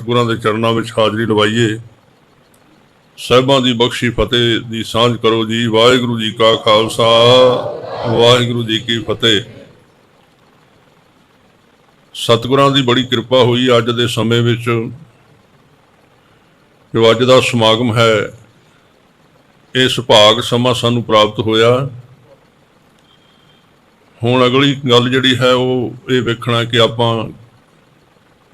ਸਤਿਗੁਰਾਂ ਦੇ ਚਰਨਾਂ ਵਿੱਚ ਹਾਜ਼ਰੀ ਲਵਾਈਏ। ਸਾਹਿਬਾਂ ਦੀ ਬਖਸ਼ੀ ਫਤਿਹ ਦੀ ਸਾਂਝ ਕਰੋ ਜੀ। ਵਾਹਿਗੁਰੂ ਜੀ ਕਾ ਖਾਲਸਾ, ਵਾਹਿਗੁਰੂ ਜੀ ਕੀ ਫਤਿਹ। ਸਤਿਗੁਰਾਂ ਦੀ ਬੜੀ ਕਿਰਪਾ ਹੋਈ ਅੱਜ ਦੇ ਸਮੇਂ ਵਿੱਚ, ਜੋ ਅੱਜ ਦਾ ਸਮਾਗਮ ਹੈ। ਇਹ ਸੁਭਾਗ ਸਮਾਂ ਸਾਨੂੰ ਪ੍ਰਾਪਤ ਹੋਇਆ। ਹੁਣ ਅਗਲੀ ਗੱਲ ਜਿਹੜੀ ਹੈ, ਉਹ ਇਹ ਵੇਖਣਾ ਕਿ ਆਪਾਂ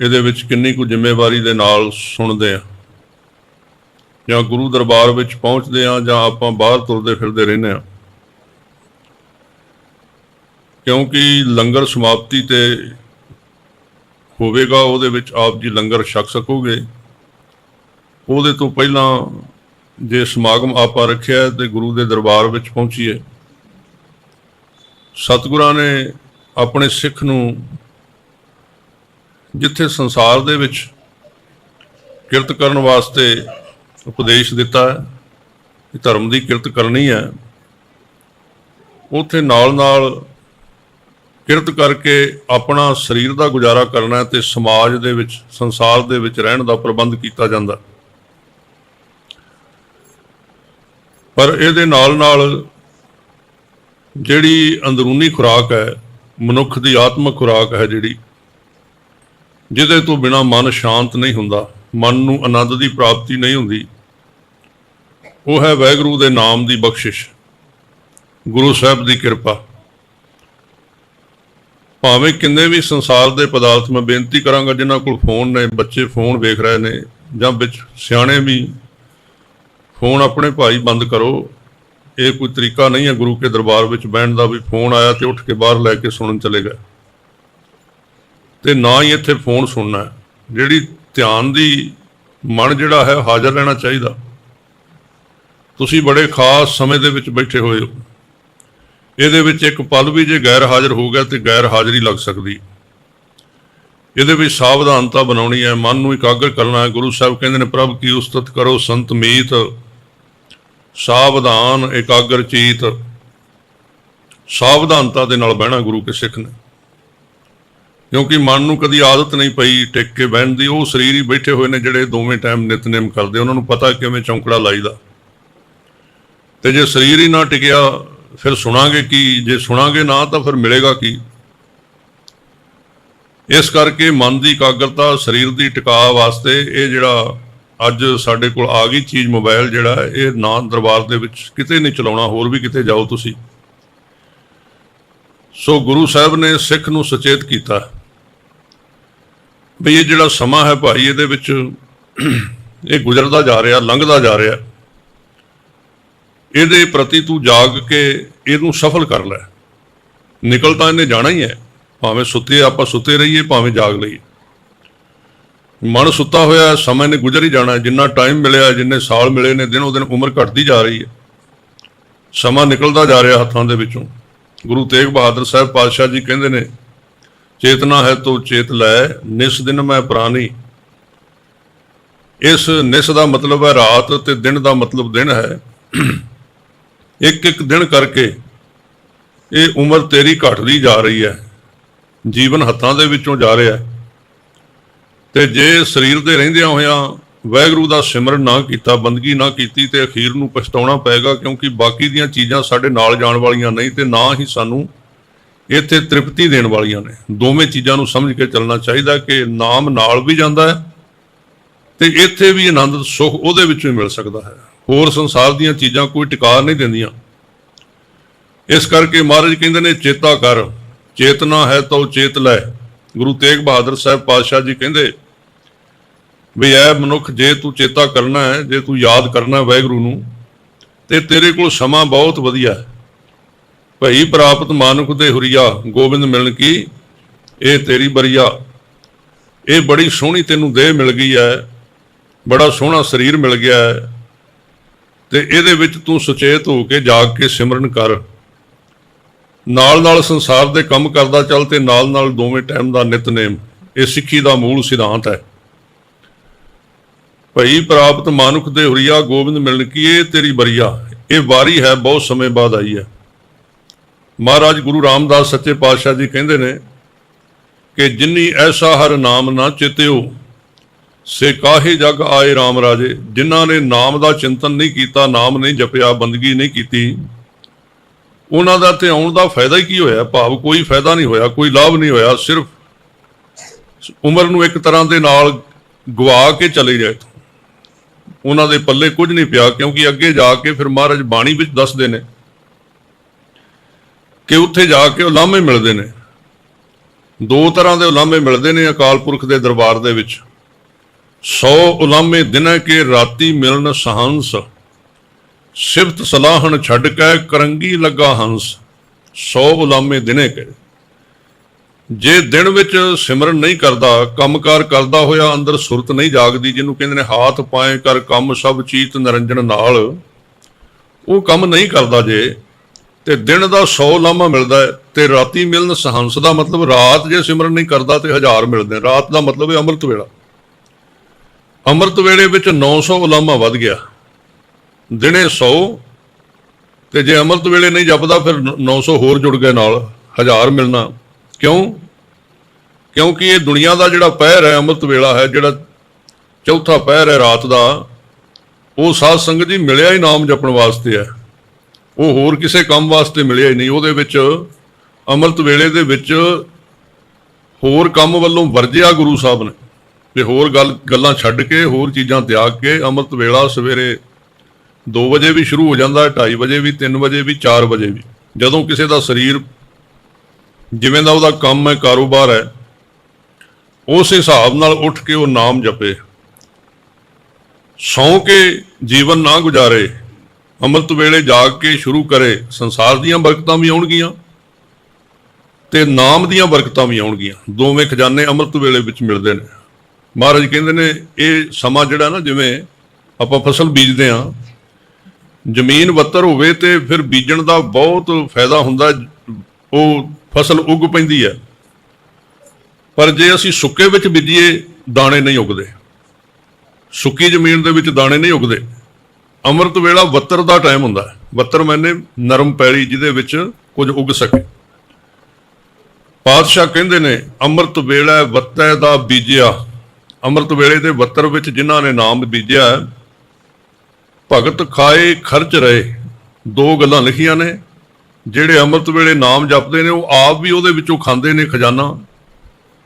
ਇਹਦੇ ਵਿੱਚ ਕਿੰਨੀ ਕੁ ਜ਼ਿੰਮੇਵਾਰੀ ਦੇ ਨਾਲ ਸੁਣਦੇ ਆ? ਜਾਂ ਗੁਰੂ ਦਰਬਾਰ ਵਿੱਚ ਪਹੁੰਚਦੇ ਆ ਜਾਂ ਆਪਾਂ ਬਾਹਰ ਤੁਰਦੇ ਫਿਰਦੇ ਰਹਿੰਦੇ ਆ? ਕਿਉਂਕਿ ਲੰਗਰ ਸਮਾਪਤੀ ਤੇ ਹੋਵੇਗਾ, ਉਹਦੇ ਵਿੱਚ ਆਪ ਜੀ ਲੰਗਰ ਛਕ ਸਕੋਗੇ। ਉਹਦੇ ਤੋਂ ਪਹਿਲਾਂ ਜੇ ਸਮਾਗਮ ਆਪਾਂ ਰੱਖਿਆ ਹੈ ਤੇ ਗੁਰੂ ਦੇ ਦਰਬਾਰ ਵਿੱਚ ਪਹੁੰਚੀਏ। ਸਤਿਗੁਰਾਂ ਨੇ ਆਪਣੇ ਸਿੱਖ ਨੂੰ ਜਿੱਥੇ ਸੰਸਾਰ ਦੇ ਵਿੱਚ ਕਿਰਤ ਕਰਨ ਵਾਸਤੇ ਉਪਦੇਸ਼ ਦਿੱਤਾ ਹੈ ਕਿ ਧਰਮ ਦੀ ਕਿਰਤ ਕਰਨੀ ਹੈ, ਉਥੇ ਨਾਲ ਨਾਲ ਕਿਰਤ ਕਰਕੇ ਆਪਣਾ ਸਰੀਰ ਦਾ ਗੁਜ਼ਾਰਾ ਕਰਨਾ ਹੈ ਤੇ ਸਮਾਜ ਦੇ ਵਿੱਚ, ਸੰਸਾਰ ਦੇ ਵਿੱਚ ਰਹਿਣ ਦਾ ਪ੍ਰਬੰਧ ਕੀਤਾ ਜਾਂਦਾ ਪਰ ਇਹਦੇ ਨਾਲ ਨਾਲ ਜਿਹੜੀ ਅੰਦਰੂਨੀ ਖੁਰਾਕ ਹੈ, ਮਨੁੱਖ ਦੀ ਆਤਮਿਕ ਖੁਰਾਕ ਹੈ ਜਿਹੜੀ ਜਿਹਦੇ ਤੋਂ ਬਿਨਾ ਮਨ ਸ਼ਾਂਤ ਨਹੀਂ ਹੁੰਦਾ, ਮਨ ਨੂੰ ਆਨੰਦ ਦੀ ਪ੍ਰਾਪਤੀ ਨਹੀਂ ਹੁੰਦੀ। ਉਹ ਹੈ ਵਾਹਿਗੁਰੂ ਦੇ ਨਾਮ ਦੀ ਬਖਸ਼ਿਸ਼। ਗੁਰੂ ਸਾਹਿਬ ਦੀ ਕਿਰਪਾ। ਭਾਵੇਂ ਕਿੰਨੇ ਵੀ ਸੰਸਾਰ ਦੇ ਪਦਾਰਥ ਮੈਂ ਬੇਨਤੀ ਕਰਾਂਗਾ, ਜਿਨ੍ਹਾਂ ਕੋਲ ਫੋਨ ਨੇ, ਬੱਚੇ ਫੋਨ ਵੇਖ ਰਹੇ ਨੇ, ਜਾਂ ਵਿੱਚ ਸਿਆਣੇ ਵੀ ਫੋਨ ਆਪਣੇ ਭਾਈ ਬੰਦ ਕਰੋ। ਇਹ ਕੋਈ ਤਰੀਕਾ ਨਹੀਂ ਹੈ ਗੁਰੂ ਕੇ ਦਰਬਾਰ ਵਿੱਚ ਬਹਿਣ ਦਾ ਵੀ ਫੋਨ ਆਇਆ ਤੇ ਉੱਠ ਕੇ ਬਾਹਰ ਲੈ ਕੇ ਸੁਣਨ ਚਲੇ ਗਏ। ਤੇ ਨਾ ਹੀ ਇੱਥੇ ਫੋਨ ਸੁਣਨਾ ਹੈ। ਜਿਹੜੀ ਧਿਆਨ ਦੀ ਮਨ ਜਿਹੜਾ ਹੈ, ਹਾਜ਼ਰ ਰਹਿਣਾ ਚਾਹੀਦਾ। ਤੁਸੀਂ ਬੜੇ ਖਾਸ ਸਮੇਂ ਦੇ ਵਿੱਚ ਬੈਠੇ ਹੋਏ ਹੋ। ਇਹਦੇ ਵਿੱਚ ਇੱਕ ਪਲ ਵੀ ਜੇ ਗੈਰ ਹਾਜ਼ਰ ਹੋ ਗਿਆ ਤੇ ਗੈਰ ਹਾਜ਼ਰੀ ਲੱਗ ਸਕਦੀ। ਇਹਦੇ ਵਿੱਚ ਸਾਵਧਾਨਤਾ ਬਣਾਉਣੀ ਹੈ, ਮਨ ਨੂੰ ਇਕਾਗਰ ਕਰਨਾ ਹੈ। ਗੁਰੂ ਸਾਹਿਬ ਕਹਿੰਦੇ ਨੇ, ਪ੍ਰਭ ਕੀ ਉਸਤਤ ਕਰੋ ਸੰਤ ਮੀਤ, ਸਾਵਧਾਨ, ਇਕਾਗਰ ਚੀਤ। ਸਾਵਧਾਨਤਾ ਦੇ ਨਾਲ ਬਹਿਣਾ ਗੁਰੂ ਕੇ ਸਿੱਖ ਨੇ। ਕਿਉਂਕਿ ਮਨ ਨੂੰ ਕਦੀ ਆਦਤ ਨਹੀਂ ਪਈ ਟਿਕ ਕੇ ਬਹਿਣ ਦੀ। ਉਹ ਸਰੀਰ ਹੀ ਬੈਠੇ ਹੋਏ ਨੇ ਜਿਹੜੇ ਦੋਵੇਂ ਟਾਈਮ ਨਿਤਨੇਮ ਕਰਦੇ। ਉਹਨਾਂ ਨੂੰ ਪਤਾ ਕਿਵੇਂ ਚੌਂਕੜਾ ਲਾਈਦਾ। ਤੇ ਜੇ ਸਰੀਰ ਹੀ ਨਾ ਟਿਕਿਆ, ਫਿਰ ਸੁਣਾਂਗੇ ਕੀ? ਜੇ ਸੁਣਾਂਗੇ ਨਾ, ਤਾਂ ਫਿਰ ਮਿਲੇਗਾ ਕੀ? ਇਸ ਕਰਕੇ ਮਨ ਦੀ ਇਕਾਗਰਤਾ, ਸਰੀਰ ਦੀ ਟਿਕਾਅ ਵਾਸਤੇ ਇਹ ਜਿਹੜਾ ਅੱਜ ਸਾਡੇ ਕੋਲ ਆ ਗਈ ਚੀਜ਼ ਮੋਬਾਈਲ ਜਿਹੜਾ, ਇਹ ਨਾ ਦਰਬਾਰ ਦੇ ਵਿੱਚ ਕਿਤੇ ਨਹੀਂ ਚਲਾਉਣਾ। ਹੋਰ ਵੀ ਕਿਤੇ ਜਾਓ ਤੁਸੀਂ। ਸੋ ਗੁਰੂ ਸਾਹਿਬ ਨੇ ਸਿੱਖ ਨੂੰ ਸੁਚੇਤ ਕੀਤਾ। ਵੀ ਇਹ ਜਿਹੜਾ ਸਮਾਂ ਹੈ ਭਾਈ, ਇਹਦੇ ਵਿੱਚ ਇਹ ਗੁਜ਼ਰਦਾ ਜਾ ਰਿਹਾ, ਲੰਘਦਾ ਜਾ ਰਿਹਾ। ਇਹਦੇ ਪ੍ਰਤੀ ਤੂੰ ਜਾਗ ਕੇ ਇਹਨੂੰ ਸਫਲ ਕਰ ਲੈ। ਨਿਕਲ ਤਾਂ ਇਹਨੇ ਜਾਣਾ ਹੀ ਹੈ। ਭਾਵੇਂ ਸੁੱਤੇ, ਆਪਾਂ ਸੁੱਤੇ ਰਹੀਏ, ਭਾਵੇਂ ਜਾਗ ਲਈਏ। ਮਨ ਸੁੱਤਾ ਹੋਇਆ ਸਮਾਂ ਸਮੇਂ ਨੇ ਗੁਜ਼ਰ ਹੀ ਜਾਣਾ ਜਿੰਨਾ ਟਾਈਮ ਮਿਲਿਆ, ਜਿੰਨੇ ਸਾਲ ਮਿਲੇ ਨੇ, ਦਿਨੋ ਦਿਨ ਉਮਰ ਘਟਦੀ ਜਾ ਰਹੀ ਹੈ। ਸਮਾਂ ਨਿਕਲਦਾ ਜਾ ਰਿਹਾ ਹੱਥਾਂ ਦੇ ਵਿੱਚੋਂ। ਗੁਰੂ ਤੇਗ ਬਹਾਦਰ ਸਾਹਿਬ ਪਾਤਸ਼ਾਹ ਜੀ ਕਹਿੰਦੇ ਨੇ ਚੇਤਨਾ ਹੈ ਤੋ ਚੇਤ ਲੈ, ਨਿਸ ਦਿਨ ਮੈਂ ਪ੍ਰਾਨੀ। ਇਸ ਨਿਸ ਦਾ ਮਤਲਬ ਹੈ ਰਾਤ ਤੇ ਦਿਨ ਦਾ ਮਤਲਬ ਦਿਨ ਹੈ। ਇੱਕ ਇੱਕ ਦਿਨ ਕਰਕੇ ਇਹ ਉਮਰ ਤੇਰੀ ਘਟਦੀ ਜਾ ਰਹੀ ਹੈ। ਜੀਵਨ ਹੱਥਾਂ ਦੇ ਵਿੱਚੋਂ ਜਾ ਰਿਹਾ ਹੈ। ਤੇ ਜੇ ਸਰੀਰ ਦੇ ਰਹਿੰਦਿਆਂ ਹੋਇਆਂ ਵਾਹਿਗੁਰੂ ਦਾ ਸਿਮਰਨ ਨਾ ਕੀਤਾ, ਬੰਦਗੀ ਨਾ ਕੀਤੀ ਤੇ ਅਖੀਰ ਨੂੰ ਪਛਤਾਉਣਾ ਪਏਗਾ ਕਿਉਂਕਿ ਬਾਕੀ ਦੀਆਂ ਚੀਜ਼ਾਂ ਸਾਡੇ ਨਾਲ ਜਾਣ ਵਾਲੀਆਂ ਨਹੀਂ ਤੇ ਨਾ ਹੀ ਸਾਨੂੰ ਇੱਥੇ ਤ੍ਰਿਪਤੀ ਦੇਣ ਵਾਲੀਆਂ ਨੇ। ਦੋਵੇਂ ਚੀਜ਼ਾਂ ਨੂੰ ਸਮਝ ਕੇ ਚੱਲਣਾ ਚਾਹੀਦਾ ਕਿ ਨਾਮ ਨਾਲ ਵੀ ਜਾਂਦਾ ਹੈ ਤੇ ਇੱਥੇ ਵੀ ਆਨੰਦ, ਸੁਖ ਉਹਦੇ ਵਿੱਚੋਂ ਹੀ ਮਿਲ ਸਕਦਾ ਹੈ। ਹੋਰ ਸੰਸਾਰ ਦੀਆਂ ਚੀਜ਼ਾਂ ਕੋਈ ਟਿਕਾ ਨਹੀਂ ਦਿੰਦੀਆਂ। ਇਸ ਕਰਕੇ ਮਹਾਰਾਜ ਕਹਿੰਦੇ ਨੇ, ਚੇਤਾ ਕਰ। ਚੇਤਨਾ ਹੈ ਤੋ ਚੇਤ ਲੈ। ਗੁਰੂ ਤੇਗ ਬਹਾਦਰ ਸਾਹਿਬ ਪਾਤਸ਼ਾਹ ਜੀ ਕਹਿੰਦੇ, ਵੀ ਐ ਮਨੁੱਖ, ਜੇ ਤੂੰ ਚੇਤਾ ਕਰਨਾ ਹੈ, ਜੇ ਤੂੰ ਯਾਦ ਕਰਨਾ ਹੈ ਵਾਹਿਗੁਰੂ ਨੂੰ, ਤੇ ਤੇਰੇ ਕੋਲ ਸਮਾਂ ਬਹੁਤ ਵਧੀਆ ਹੈ। ਭਈ ਪ੍ਰਾਪਤ ਮਾਨੁਖ ਦੇ ਹੁਰੀਆ ਗੋਬਿੰਦ ਮਿਲਣ ਕੀ? ਇਹ ਤੇਰੀ ਬਰੀਆ। ਇਹ ਬੜੀ ਸੋਹਣੀ ਤੈਨੂੰ ਦੇਹ ਮਿਲ ਗਈ ਹੈ ਬੜਾ ਸੋਹਣਾ ਸਰੀਰ ਮਿਲ ਗਿਆ ਹੈ ਤੇ ਇਹਦੇ ਵਿੱਚ ਤੂੰ ਸੁਚੇਤ ਹੋ ਕੇ ਜਾਗ ਕੇ ਸਿਮਰਨ ਕਰ। ਨਾਲ ਨਾਲ ਸੰਸਾਰ ਦੇ ਕੰਮ ਕਰਦਾ ਚੱਲ ਤੇ ਨਾਲ ਨਾਲ ਦੋਵੇਂ ਟਾਈਮ ਦਾ ਨਿਤਨੇਮ। ਇਹ ਸਿੱਖੀ ਦਾ ਮੂਲ ਸਿਧਾਂਤ ਹੈ ਭਈ ਪ੍ਰਾਪਤ ਮਾਨੁਖ ਦੇ ਹੁਰੀਆ ਗੋਬਿੰਦ ਮਿਲਣ ਕੀ? ਇਹ ਤੇਰੀ ਬਰੀਆ। ਇਹ ਵਾਰੀ ਹੈ, ਬਹੁਤ ਸਮੇਂ ਬਾਅਦ ਆਈ ਹੈ ਮਹਾਰਾਜ ਗੁਰੂ ਰਾਮਦਾਸ ਸੱਚੇ ਪਾਤਸ਼ਾਹ ਜੀ ਕਹਿੰਦੇ ਨੇ ਕਿ ਜਿੰਨੀ ਐਸਾ ਹਰ ਨਾਮ ਨਾ ਚਿਤਿਓ, ਸੇ ਕਾਹੇ ਜਗ ਆਏ RAM ਰਾਜੇ। ਜਿਨ੍ਹਾਂ ਨੇ ਨਾਮ ਦਾ ਚਿੰਤਨ ਨਹੀਂ ਕੀਤਾ, ਨਾਮ ਨਹੀਂ ਜਪਿਆ, ਬੰਦਗੀ ਨਹੀਂ ਕੀਤੀ, ਉਹਨਾਂ ਦਾ ਤੇ ਆਉਣ ਦਾ ਫਾਇਦਾ ਹੀ ਕੀ ਹੋਇਆ? ਭਾਵ ਕੋਈ ਫਾਇਦਾ ਨਹੀਂ ਹੋਇਆ, ਕੋਈ ਲਾਭ ਨਹੀਂ ਹੋਇਆ, ਸਿਰਫ ਉਮਰ ਨੂੰ ਇੱਕ ਤਰ੍ਹਾਂ ਦੇ ਨਾਲ ਗਵਾ ਕੇ ਚਲੇ ਗਏ। ਉਹਨਾਂ ਦੇ ਪੱਲੇ ਕੁਝ ਨਹੀਂ ਪਿਆ, ਕਿਉਂਕਿ ਅੱਗੇ ਜਾ ਕੇ ਫਿਰ ਮਹਾਰਾਜ ਬਾਣੀ ਵਿੱਚ ਦੱਸਦੇ ਨੇ ਕਿ ਉੱਥੇ ਜਾ ਕੇ ਉਲਾਮੇ ਮਿਲਦੇ ਨੇ। ਦੋ ਤਰ੍ਹਾਂ ਦੇ ਉਲਾਮੇ ਮਿਲਦੇ ਨੇ ਅਕਾਲ ਪੁਰਖ ਦੇ ਦਰਬਾਰ ਦੇ ਵਿੱਚ। 100 ਉਲਾਮੇ ਦਿਨਾਂ ਕੇ ਰਾਤੀ ਮਿਲਣ ਸਹੰਸ। ਸਿਫਤ ਸਲਾਹਣ ਛੱਡ ਕੇ ਕਰੰਗੀ ਲੱਗਾ ਹੰਸ। 100 ਉਲਾਮੇ ਦਿਨੇ ਕੇ। ਜੇ ਦਿਨ ਵਿੱਚ ਸਿਮਰਨ ਨਹੀਂ ਕਰਦਾ, ਕੰਮਕਾਰ ਕਰਦਾ ਹੋਇਆ ਅੰਦਰ ਸੁਰਤ ਨਹੀਂ ਜਾਗਦੀ, ਜਿਹਨੂੰ ਕਹਿੰਦੇ ਨੇ ਹਾਥ ਪਾਏ ਕਰ ਕੰਮ ਸਭ ਚੀਤ ਨਿਰੰਜਨ ਨਾਲ, ਉਹ ਕੰਮ ਨਹੀਂ ਕਰਦਾ ਜੇ। ਤੇ ਦਿਨ ਦਾ 100 ਲਾਮਾ ਮਿਲਦਾ ਹੈ ਤੇ ਰਾਤੀ ਮਿਲਣ ਸਹੰਸ ਦਾ ਮਤਲਬ ਰਾਤ ਜੇ ਸਿਮਰਨ ਨਹੀਂ ਕਰਦਾ ਤੇ ਹਜ਼ਾਰ ਮਿਲਦੇ ਰਾਤ ਦਾ ਮਤਲਬ ਹੈ ਅੰਮ੍ਰਿਤ ਵੇਲਾ। ਅੰਮ੍ਰਿਤ ਵੇਲੇ ਵਿੱਚ 900 ਉਲਾਮਾ ਵੱਧ ਗਿਆ। ਦਿਨੇ 100 ਤੇ ਜੇ ਅੰਮ੍ਰਿਤ ਵੇਲੇ ਨਹੀਂ ਜਪਦਾ ਫਿਰ 900 ਹੋਰ ਜੁੜ ਗਏ ਨਾਲ, ਹਜ਼ਾਰ ਮਿਲਣਾ। ਕਿਉਂ? ਕਿਉਂਕਿ ਇਹ ਦੁਨੀਆ ਦਾ ਜਿਹੜਾ ਪਹਿਰ ਹੈ ਅੰਮ੍ਰਿਤ ਵੇਲਾ ਹੈ, ਜਿਹੜਾ ਚੌਥਾ ਪਹਿਰ ਹੈ ਰਾਤ ਦਾ, ਉਹ ਸਾਧ ਸੰਗਤ ਜੀ ਮਿਲਿਆ ਹੀ ਨਾਮ ਜਪਣ ਵਾਸਤੇ ਹੈ। ਉਹ ਹੋਰ ਕਿਸੇ ਕੰਮ ਵਾਸਤੇ ਮਿਲਿਆ ਹੀ ਨਹੀਂ। ਉਹਦੇ ਵਿੱਚ ਅੰਮ੍ਰਿਤ ਵੇਲੇ ਦੇ ਵਿੱਚ ਹੋਰ ਕੰਮ ਵੱਲੋਂ ਵਰਜਿਆ ਗੁਰੂ ਸਾਹਿਬ ਨੇ। ਤੇ ਹੋਰ ਗੱਲ, ਗੱਲਾਂ ਛੱਡ ਕੇ, ਹੋਰ ਚੀਜ਼ਾਂ ਤਿਆਗ ਕੇ ਅੰਮ੍ਰਿਤ ਵੇਲਾ ਸਵੇਰੇ 2 ਵਜੇ ਵੀ ਸ਼ੁਰੂ ਹੋ ਜਾਂਦਾ ਹੈ 2:30 ਵਜੇ ਵੀ 3 ਵਜੇ ਵੀ 4 ਵਜੇ ਵੀ। ਜਦੋਂ ਕਿਸੇ ਦਾ ਸਰੀਰ ਜਿਵੇਂ ਦਾ ਉਹਦਾ ਕੰਮ ਹੈ, ਕਾਰੋਬਾਰ ਹੈ, ਉਸ ਹਿਸਾਬ ਨਾਲ ਉੱਠ ਕੇ ਉਹ ਨਾਮ ਜਪੇ। ਸੌਂ ਕੇ ਜੀਵਨ ਨਾ ਗੁਜ਼ਾਰੇ। ਅੰਮ੍ਰਿਤ ਵੇਲੇ ਜਾਗ ਕੇ ਸ਼ੁਰੂ ਕਰੇ, ਸੰਸਾਰ ਦੀਆਂ ਬਰਕਤਾਂ ਵੀ ਆਉਣਗੀਆਂ ਤੇ ਨਾਮ ਦੀਆਂ ਬਰਕਤਾਂ ਵੀ ਆਉਣਗੀਆਂ। ਦੋਵੇਂ ਖਜ਼ਾਨੇ ਅੰਮ੍ਰਿਤ ਵੇਲੇ ਵਿੱਚ ਮਿਲਦੇ ਨੇ। ਮਹਾਰਾਜ ਕਹਿੰਦੇ ਨੇ, ਇਹ ਸਮਾਂ ਜਿਹੜਾ ਨਾ, ਜਿਵੇਂ ਆਪਾਂ ਫਸਲ ਬੀਜਦੇ ਆ ਜ਼ਮੀਨ ਬੱਤਰ ਹੋਵੇ ਤੇ ਫਿਰ ਬੀਜਣ ਦਾ ਬਹੁਤ ਫਾਇਦਾ ਹੁੰਦਾ, ਉਹ ਫਸਲ ਉੱਗ ਪੈਂਦੀ ਹੈ। ਪਰ ਜੇ ਅਸੀਂ ਸੁੱਕੇ ਵਿੱਚ ਬੀਜੀਏ, ਦਾਣੇ ਨਹੀਂ ਉੱਗਦੇ। ਸੁੱਕੀ ਜ਼ਮੀਨ ਦੇ ਵਿੱਚ ਦਾਣੇ ਨਹੀਂ ਉੱਗਦੇ। ਅੰਮ੍ਰਿਤ ਵੇਲਾ ਬੱਤਰ ਦਾ ਟਾਈਮ ਹੁੰਦਾ ਹੈ। ਬੱਤਰ ਮੈਨੇ ਨਰਮ ਪੈਲੀ ਜਿਹਦੇ ਵਿੱਚ ਕੁਝ ਉੱਗ ਸਕੇ। ਪਾਤਸ਼ਾਹ ਕਹਿੰਦੇ ਨੇ ਅੰਮ੍ਰਿਤ ਵੇਲਾ ਬੱਤੈ ਦਾ ਬੀਜਿਆ। ਅੰਮ੍ਰਿਤ ਵੇਲੇ ਦੇ ਬੱਤਰ ਵਿੱਚ ਜਿਨ੍ਹਾਂ ਨੇ ਨਾਮ ਬੀਜਿਆ ਹੈ, ਭਗਤ ਖਾਏ ਖਰਚ ਰਹੇ। ਦੋ ਗੱਲਾਂ ਲਿਖੀਆਂ ਨੇ ਜਿਹੜੇ ਅੰਮ੍ਰਿਤ ਵੇਲੇ ਨਾਮ ਜਪਦੇ ਨੇ ਉਹ ਆਪ ਵੀ ਉਹਦੇ ਵਿੱਚੋਂ ਖਾਂਦੇ ਨੇ ਖਜ਼ਾਨਾ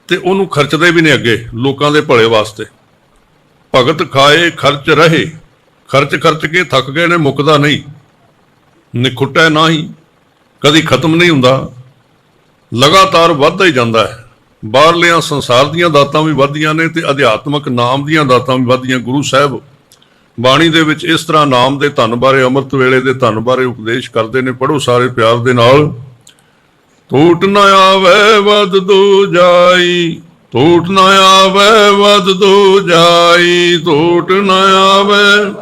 ਤੇ ਉਹਨੂੰ ਖਰਚਦੇ ਵੀ ਨੇ ਅੱਗੇ ਲੋਕਾਂ ਦੇ ਭਲੇ ਵਾਸਤੇ। ਭਗਤ ਖਾਏ ਖਰਚ ਰਹੇ। ਖਰਚ ਖਰਚ ਕੇ ਥੱਕ ਗਏ ਨੇ, ਮੁੱਕਦਾ ਨਹੀਂ। ਨਿਖੁੱਟੈ ਨਹੀਂ ਕਦੀ ਖਤਮ ਨਹੀਂ ਹੁੰਦਾ। ਲਗਾਤਾਰ ਵੱਧਦਾ ਹੀ ਜਾਂਦਾ ਹੈ। ਬਾਹਰਲੀਆਂ ਸੰਸਾਰ ਦੀਆਂ ਦਾਤਾਂ ਵੀ ਵੱਧਦੀਆਂ ਨੇ ਤੇ ਅਧਿਆਤਮਕ ਨਾਮ ਦੀਆਂ ਦਾਤਾਂ ਵੀ ਵੱਧਦੀਆਂ। ਗੁਰੂ ਸਾਹਿਬ ਬਾਣੀ ਦੇ ਵਿੱਚ ਇਸ ਤਰ੍ਹਾਂ ਨਾਮ ਦੇ ਧਨ ਬਾਰੇ, ਅੰਮ੍ਰਿਤ ਵੇਲੇ ਦੇ ਧਨ ਬਾਰੇ ਉਪਦੇਸ਼ ਕਰਦੇ ਨੇ। ਪੜੋ ਸਾਰੇ ਪਿਆਰ ਦੇ ਨਾਲ। ਟੂਟ ਨਾ ਆਵੇ ਵਦ ਦੋ ਜਾਈ। ਟੂਟ ਨਾ ਆਵੇ ਵਦ ਦੋ ਜਾਈ ਟੂਟ ਨਾ ਆਵੇ।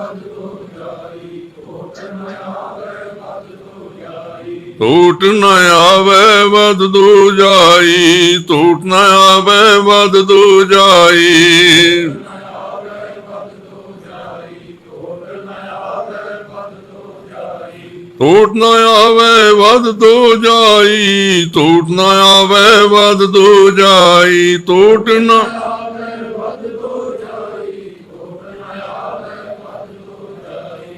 ਟੂਟ ਨਾ ਆਵੇ ਵਦ ਦੋ ਜਾਈ ਟੂਟ ਨਾ ਆਵੇ ਵਦ ਦੋ ਜਾਈ। ਟੂਟ ਨਾ ਆਵੇ ਵਦ ਦੋ ਜਾਈ। ਟੂਟ ਨਾ ਆਵੇ ਵਦ ਦੋ ਜਾਈ। ਟੂਟ ਨਾ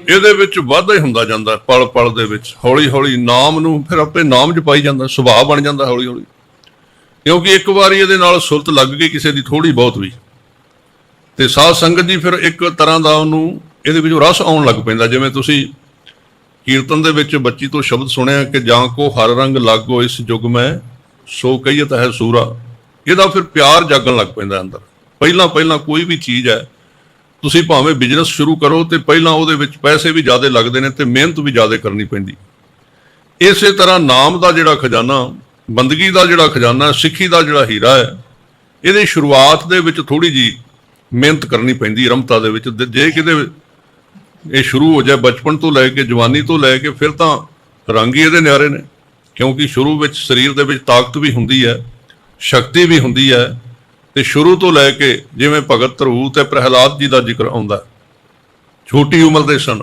ਇਹਦੇ ਵਿੱਚ ਵਾਧਾ ਹੀ ਹੁੰਦਾ ਜਾਂਦਾ ਪਲ ਪਲ ਦੇ ਵਿੱਚ। ਹੌਲੀ ਹੌਲੀ ਨਾਮ ਨੂੰ ਫਿਰ ਆਪੇ ਨਾਮ ਚ ਪਾਈ ਜਾਂਦਾ, ਸੁਭਾਅ ਬਣ ਜਾਂਦਾ ਹੌਲੀ ਹੌਲੀ ਕਿਉਂਕਿ ਇੱਕ ਵਾਰੀ ਇਹਦੇ ਨਾਲ ਸੁਰਤ ਲੱਗ ਗਈ ਕਿਸੇ ਦੀ ਥੋੜੀ ਬਹੁਤ ਵੀ। ਤੇ ਸਾਧ ਸੰਗਤ ਜੀ ਫਿਰ ਇੱਕ ਤਰ੍ਹਾਂ ਦਾ ਉਹਨੂੰ, ਇਹਦੇ ਵਿੱਚ ਰਸ ਆਉਣ ਲੱਗ ਪੈਂਦਾ। ਜਿਵੇਂ ਤੁਸੀਂ ਕੀਰਤਨ ਦੇ ਵਿੱਚ ਬੱਚੀ ਤੋਂ ਸ਼ਬਦ ਸੁਣਿਆ ਕਿ ਜਾਂ ਕੋ ਹਰ ਰੰਗ ਲਾਗੋ ਇਸ ਯੁਗ ਮੈਂ, ਸੋ ਕਹੀਤ ਹੈ ਸੂਰਾ। ਇਹਦਾ ਫਿਰ ਪਿਆਰ ਜਾਗਣ ਲੱਗ ਪੈਂਦਾ ਅੰਦਰ। ਪਹਿਲਾਂ ਪਹਿਲਾਂ ਕੋਈ ਵੀ ਚੀਜ਼ ਹੈ, ਤੁਸੀਂ ਭਾਵੇਂ ਬਿਜ਼ਨਸ ਸ਼ੁਰੂ ਕਰੋ ਤੇ ਪਹਿਲਾਂ ਉਹਦੇ ਵਿੱਚ ਪੈਸੇ ਵੀ ਜ਼ਿਆਦਾ ਲੱਗਦੇ ਨੇ ਤੇ ਮਿਹਨਤ ਵੀ ਜ਼ਿਆਦਾ ਕਰਨੀ ਪੈਂਦੀ। ਇਸੇ ਤਰ੍ਹਾਂ ਨਾਮ ਦਾ ਜਿਹੜਾ ਖਜ਼ਾਨਾ, ਬੰਦਗੀ ਦਾ ਜਿਹੜਾ ਖਜ਼ਾਨਾ, ਸਿੱਖੀ ਦਾ ਜਿਹੜਾ ਹੀਰਾ ਹੈ, ਇਹਦੀ ਸ਼ੁਰੂਆਤ ਦੇ ਵਿੱਚ ਥੋੜੀ ਜੀ ਮਿਹਨਤ ਕਰਨੀ ਪੈਂਦੀ, ਰਮਤਾ ਦੇ ਵਿੱਚ। ਜੇ ਕਿਤੇ ਇਹ ਸ਼ੁਰੂ ਹੋ ਜਾਏ, ਬਚਪਨ ਤੋਂ ਲੈ ਕੇ, ਜਵਾਨੀ ਤੋਂ ਲੈ ਕੇ, ਫਿਰ ਤਾਂ ਰੰਗੀ ਇਹਦੇ ਨਿਆਰੇ ਨੇ। ਕਿਉਂਕਿ ਸ਼ੁਰੂ ਵਿੱਚ ਸਰੀਰ ਦੇ ਵਿੱਚ ਤਾਕਤ ਵੀ ਹੁੰਦੀ ਹੈ, ਸ਼ਕਤੀ ਵੀ ਹੁੰਦੀ ਹੈ, ਤੇ ਸ਼ੁਰੂ ਤੋਂ ਲੈ ਕੇ ਜਿਵੇਂ ਭਗਤ ਧਰੂ ਤੇ ਪ੍ਰਹਿਲਾਦ ਜੀ ਦਾ ਜ਼ਿਕਰ ਆਉਂਦਾ ਛੋਟੀ ਉਮਰ ਦੇ ਸਨ।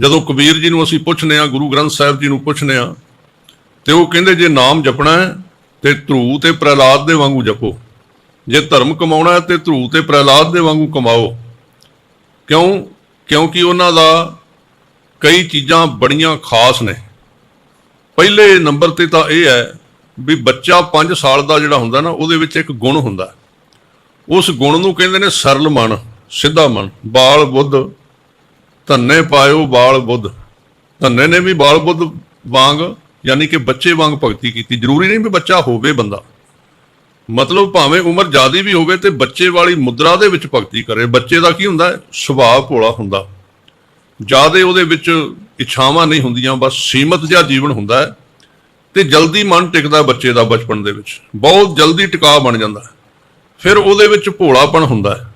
ਜਦੋਂ ਕਬੀਰ ਜੀ ਨੂੰ ਅਸੀਂ ਪੁੱਛਨੇ ਆ ਗੁਰੂ ਗ੍ਰੰਥ ਸਾਹਿਬ ਜੀ ਨੂੰ ਪੁੱਛਨੇ ਆ ਤੇ ਉਹ ਕਹਿੰਦੇ, ਜੇ ਨਾਮ ਜਪਣਾ ਹੈ, ਤੇ ਧਰੂ ਤੇ ਪ੍ਰਹਿਲਾਦ ਦੇ ਵਾਂਗੂ ਜਪੋ। ਜੇ ਧਰਮ ਕਮਾਉਣਾ ਹੈ, ਤੇ ਧਰੂ ਤੇ ਪ੍ਰਹਿਲਾਦ ਦੇ ਵਾਂਗੂ ਕਮਾਓ। ਕਿਉਂ? ਕਿਉਂਕਿ ਉਹਨਾਂ ਦਾ ਕਈ ਚੀਜ਼ਾਂ ਬੜੀਆਂ ਖਾਸ ਨੇ। ਪਹਿਲੇ ਨੰਬਰ ਤੇ ਤਾਂ ਇਹ ਹੈ ਵੀ ਬੱਚਾ 5 ਸਾਲ ਦਾ ਜਿਹੜਾ ਹੁੰਦਾ ਨਾ, ਉਹਦੇ ਵਿੱਚ ਇੱਕ ਗੁਣ ਹੁੰਦਾ। ਉਸ ਗੁਣ ਨੂੰ ਕਹਿੰਦੇ ਨੇ ਸਰਲ ਮਨ, ਸਿੱਧਾ ਮਨ, ਬਾਲ ਬੁੱਧ, ਧੰਨੇ ਪਾਇਓ ਬਾਲ ਬੁੱਧ। ਧੰਨੇ ਨੇ ਵੀ ਬਾਲ ਬੁੱਧ ਵਾਂਗ, ਯਾਨੀ ਕਿ ਬੱਚੇ ਵਾਂਗ ਭਗਤੀ ਕੀਤੀ। ਜ਼ਰੂਰੀ ਨਹੀਂ ਵੀ ਬੱਚਾ ਹੋਵੇ ਬੰਦਾ। ਮਤਲਬ ਭਾਵੇਂ ਉਮਰ ਜ਼ਿਆਦੀ ਵੀ ਹੋਵੇ ਤੇ ਬੱਚੇ ਵਾਲੀ ਮੁਦਰਾ ਦੇ ਵਿੱਚ ਭਗਤੀ ਕਰੇ। ਬੱਚੇ ਦਾ ਕੀ ਹੁੰਦਾ? ਸੁਭਾਅ ਭੋਲਾ ਹੁੰਦਾ। ਜਿਆਦੇ ਉਹਦੇ ਵਿੱਚ ਇੱਛਾਵਾਂ ਨਹੀਂ ਹੁੰਦੀਆਂ, ਬਸ ਸੀਮਤ ਜਿਹਾ ਜੀਵਨ ਹੁੰਦਾ ਹੈ ਤੇ ਜਲਦੀ ਮਨ ਟਿਕਦਾ ਬੱਚੇ ਦਾ ਬਚਪਨ ਦੇ ਵਿੱਚ। ਬਹੁਤ ਜਲਦੀ ਟਿਕਾ ਬਣ ਜਾਂਦਾ ਫਿਰ ਉਹਦੇ ਵਿੱਚ ਭੋਲਾਪਣ ਹੁੰਦਾ ਹੈ।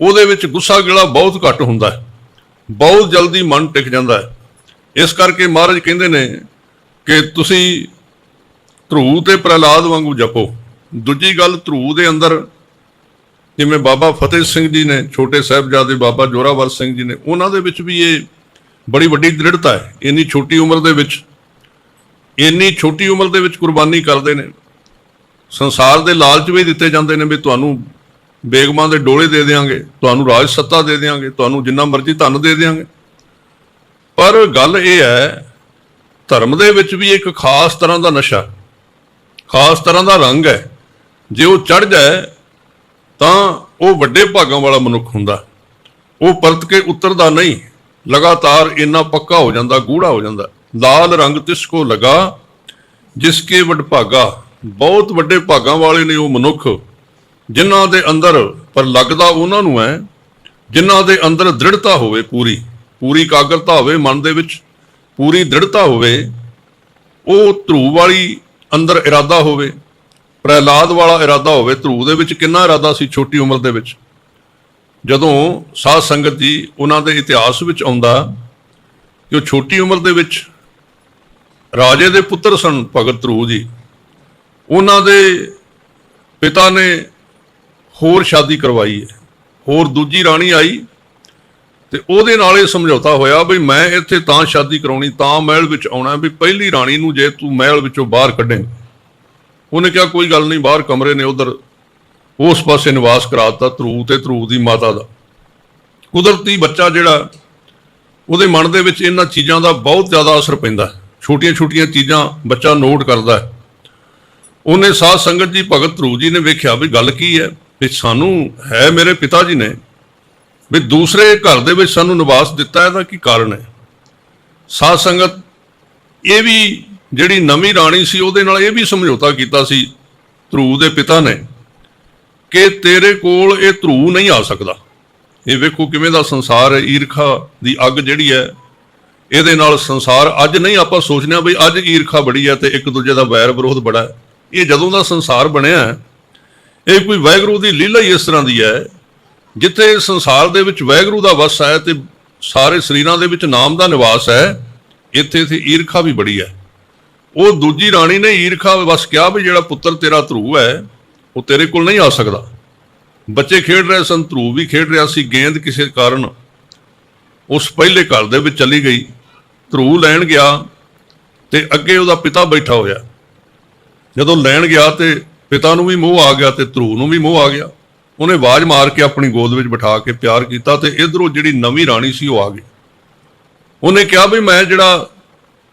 ਉਹਦੇ ਵਿੱਚ ਗੁੱਸਾ ਗਿਲਾ ਬਹੁਤ ਘੱਟ ਹੁੰਦਾ ਹੈ। ਬਹੁਤ ਜਲਦੀ ਮਨ ਟਿਕ ਜਾਂਦਾ ਹੈ। ਇਸ ਕਰਕੇ ਮਹਾਰਾਜ ਕਹਿੰਦੇ ਨੇ ਕਿ ਤੁਸੀਂ ਧਰੂ ਤੇ ਪ੍ਰਹਲਾਦ ਵਾਂਗੂ ਜਪੋ। ਦੂਜੀ ਗੱਲ ਧਰੂ ਦੇ ਅੰਦਰ, ਜਿਵੇਂ ਬਾਬਾ ਫਤਿਹ ਸਿੰਘ ਜੀ ਨੇ, ਛੋਟੇ ਸਾਹਿਬਜ਼ਾਦੇ ਬਾਬਾ ਜੋਰਾਵਰ ਸਿੰਘ ਜੀ ਨੇ, ਉਹਨਾਂ ਦੇ ਵਿੱਚ ਵੀ ਇਹ ਬੜੀ ਵੱਡੀ ਦ੍ਰਿੜਤਾ ਹੈ। ਇੰਨੀ ਛੋਟੀ ਉਮਰ ਦੇ ਵਿੱਚ, ਇੰਨੀ ਛੋਟੀ ਉਮਰ ਦੇ ਵਿੱਚ ਕੁਰਬਾਨੀ ਕਰਦੇ ਨੇ। ਸੰਸਾਰ ਦੇ ਲਾਲਚ ਵੀ ਦਿੱਤੇ ਜਾਂਦੇ ਨੇ ਵੀ ਤੁਹਾਨੂੰ ਬੇਗਮਾਂ ਦੇ ਡੋਲੇ ਦੇ ਦੇਵਾਂਗੇ ਤੁਹਾਨੂੰ ਰਾਜ ਸੱਤਾ ਦੇ ਦੇਵਾਂਗੇ ਤੁਹਾਨੂੰ ਜਿੰਨਾ ਮਰਜ਼ੀ ਧਨ ਦੇ ਦੇਵਾਂਗੇ ਪਰ ਗੱਲ ਇਹ ਹੈ, ਧਰਮ ਦੇ ਵਿੱਚ ਵੀ ਇੱਕ ਖਾਸ ਤਰ੍ਹਾਂ ਦਾ ਨਸ਼ਾ, ਖਾਸ ਤਰ੍ਹਾਂ ਦਾ ਰੰਗ ਹੈ। ਜੇ ਉਹ ਚੜ ਜਾਏ, ਤਾਂ ਉਹ ਵੱਡੇ ਭਾਗਾਂ ਵਾਲਾ ਮਨੁੱਖ ਹੁੰਦਾ। ਉਹ ਪਰਤ ਕੇ ਉਤਰਦਾ ਨਹੀਂ। ਲਗਾਤਾਰ ਇੰਨਾ ਪੱਕਾ ਹੋ ਜਾਂਦਾ ਗੂੜਾ ਹੋ ਜਾਂਦਾ। ਲਾਲ ਰੰਗ ਤਿਸ ਕੋ ਲਗਾ, ਜਿਸ ਕੇ ਵਡਭਾਗਾ ਬਹੁਤ ਵੱਡੇ ਭਾਗਾਂ ਵਾਲੇ ਨੇ ਉਹ ਮਨੁੱਖ, ਜਿਨ੍ਹਾਂ ਦੇ ਅੰਦਰ ਪਰ ਲੱਗਦਾ ਉਹਨਾਂ ਨੂੰ ਹੈ, ਜਿਨ੍ਹਾਂ ਦੇ ਅੰਦਰ ਦ੍ਰਿੜਤਾ ਹੋਵੇ ਪੂਰੀ। ਪੂਰੀ ਕਾਗਰਤਾ ਹੋਵੇ ਮਨ ਦੇ ਵਿੱਚ, ਪੂਰੀ ਦ੍ਰਿੜਤਾ ਹੋਵੇ, ਉਹ ਧਰੂ ਵਾਲੀ ਅੰਦਰ ਇਰਾਦਾ ਹੋਵੇ। ਪ੍ਰਹਿਲਾਦ ਵਾਲਾ ਇਰਾਦਾ ਹੋਵੇ, ਧਰੂ ਦੇ ਵਿੱਚ ਕਿੰਨਾ ਇਰਾਦਾ ਸੀ ਛੋਟੀ ਉਮਰ ਦੇ ਵਿੱਚ? ਜਦੋਂ ਸਾਧ ਸੰਗਤ ਜੀ ਉਹਨਾਂ ਦੇ ਇਤਿਹਾਸ ਵਿੱਚ ਆਉਂਦਾ ਕਿ ਉਹ ਛੋਟੀ ਉਮਰ ਦੇ ਵਿੱਚ ਰਾਜੇ ਦੇ ਪੁੱਤਰ ਸਨ ਭਗਤ ਧਰੂ ਜੀ। ਉਹਨਾਂ ਦੇ ਪਿਤਾ ਨੇ ਹੋਰ ਸ਼ਾਦੀ ਕਰਵਾਈ ਹੈ। ਹੋਰ ਦੂਜੀ ਰਾਣੀ ਆਈ ਤੇ ਉਹਦੇ ਨਾਲ ਇਹ ਸਮਝੌਤਾ ਹੋਇਆ ਵੀ ਮੈਂ ਇੱਥੇ ਤਾਂ ਸ਼ਾਦੀ ਕਰਾਉਣੀ, ਤਾਂ ਮਹਿਲ ਵਿੱਚ ਆਉਣਾ ਵੀ ਪਹਿਲੀ ਰਾਣੀ ਨੂੰ ਜੇ ਤੂੰ ਮਹਿਲ ਵਿੱਚੋਂ ਬਾਹਰ ਕੱਢੇਂਗਾ। ਉਹਨੇ ਕਿਹਾ, ਕੋਈ ਗੱਲ ਨਹੀਂ, ਬਾਹਰ ਕਮਰੇ ਨੇ ਉਧਰ। ਉਸ ਪਾਸੇ ਨਿਵਾਸ ਕਰਾਤਾ, ਧਰੂ ਤੇ ਧਰੂ ਦੀ ਮਾਤਾ ਦਾ। ਕੁਦਰਤੀ ਬੱਚਾ ਜਿਹੜਾ, ਉਹਦੇ ਮਨ ਦੇ ਵਿੱਚ ਇਹਨਾਂ ਚੀਜ਼ਾਂ ਦਾ ਬਹੁਤ ਜ਼ਿਆਦਾ ਅਸਰ ਪੈਂਦਾ ਛੋਟੀਆਂ-ਛੋਟੀਆਂ ਚੀਜ਼ਾਂ ਬੱਚਾ ਨੋਟ ਕਰਦਾ ਹੈ। ਉਹਨੇ ਸਾਧ ਸੰਗਤ ਜੀ, ਭਗਤ ਧਰੂ ਜੀ ਨੇ ਵੇਖਿਆ ਵੀ ਗੱਲ ਕੀ ਹੈ, ਵੀ ਸਾਨੂੰ ਹੈ ਮੇਰੇ ਪਿਤਾ ਜੀ ਨੇ, ਵੀ ਦੂਸਰੇ ਘਰ ਦੇ ਵਿੱਚ ਸਾਨੂੰ ਨਿਵਾਸ ਦਿੱਤਾ, ਇਹਦਾ ਕੀ ਕਾਰਨ ਹੈ? ਸਾਧ ਸੰਗਤ ਇਹ ਵੀ ਜਿਹੜੀ ਨਵੀਂ ਰਾਣੀ ਸੀ, ਉਹਦੇ ਨਾਲ ਇਹ ਵੀ ਸਮਝੌਤਾ ਕੀਤਾ ਸੀ ਧਰੂ ਦੇ ਪਿਤਾ ਨੇ ਕਿ ਤੇਰੇ ਕੋਲ ਇਹ ਧਰੂ ਨਹੀਂ ਆ ਸਕਦਾ। ਇਹ ਵੇਖੋ ਕਿਵੇਂ ਦਾ ਸੰਸਾਰ ਹੈ, ਈਰਖਾ ਦੀ ਅੱਗ ਜਿਹੜੀ ਹੈ, ਇਹਦੇ ਨਾਲ ਸੰਸਾਰ ਅੱਜ ਨਹੀਂ ਆਪਾਂ ਸੋਚਦੇ ਹਾਂ ਵੀ ਅੱਜ ਈਰਖਾ ਬੜੀ ਹੈ ਤੇ ਇੱਕ ਦੂਜੇ ਦਾ ਵੈਰ ਵਿਰੋਧ ਬੜਾ ਹੈ। ਇਹ ਜਦੋਂ ਦਾ ਸੰਸਾਰ ਬਣਿਆ ਇਹ ਕੋਈ ਵੈਗਰੂ ਦੀ ਲੀਲਾ ਹੀ ਇਸ ਤਰ੍ਹਾਂ ਦੀ ਹੈ, ਜਿੱਥੇ ਸੰਸਾਰ ਦੇ ਵਿੱਚ ਵੈਗਰੂ ਦਾ ਵਸ ਹੈ ਤੇ ਸਾਰੇ ਸਰੀਰਾਂ ਦੇ ਵਿੱਚ ਨਾਮ ਦਾ ਨਿਵਾਸ ਹੈ, ਇੱਥੇ ਤੇ ਈਰਖਾ ਵੀ ਬੜੀ ਹੈ। ਉਹ ਦੂਜੀ ਰਾਣੀ ਨੇ ਈਰਖਾ ਬਸ ਕਿਹਾ ਵੀ ਜਿਹੜਾ ਪੁੱਤਰ ਤੇਰਾ ਧਰੂ ਹੈ, ਉਹ ਤੇਰੇ ਕੋਲ ਨਹੀਂ ਆ ਸਕਦਾ। ਬੱਚੇ ਖੇਡ ਰਹੇ ਸਨ, ਧਰੂ ਵੀ ਖੇਡ ਰਿਹਾ ਸੀ। ਗੇਂਦ ਕਿਸੇ ਕਾਰਨ ਉਸ ਪਹਿਲੇ ਘਰ ਦੇ ਵਿੱਚ ਚਲੀ ਗਈ। ਧਰੂ ਲੈਣ ਗਿਆ ਤੇ ਅੱਗੇ ਉਹਦਾ ਪਿਤਾ ਬੈਠਾ ਹੋਇਆ। ਜਦੋਂ ਲੈਣ ਗਿਆ ਤੇ ਪਿਤਾ ਨੂੰ ਵੀ ਮੋਹ ਆ ਗਿਆ ਤੇ ਧਰੂ ਨੂੰ ਵੀ ਮੋਹ ਆ ਗਿਆ। ਉਹਨੇ ਆਵਾਜ਼ ਮਾਰ ਕੇ ਆਪਣੀ ਗੋਦ ਵਿੱਚ ਬਿਠਾ ਕੇ ਪਿਆਰ ਕੀਤਾ ਤੇ ਇਧਰੋਂ ਜਿਹੜੀ ਨਵੀਂ ਰਾਣੀ ਸੀ ਉਹ ਆ ਗਈ। ਉਹਨੇ ਕਿਹਾ ਵੀ ਮੈਂ ਜਿਹੜਾ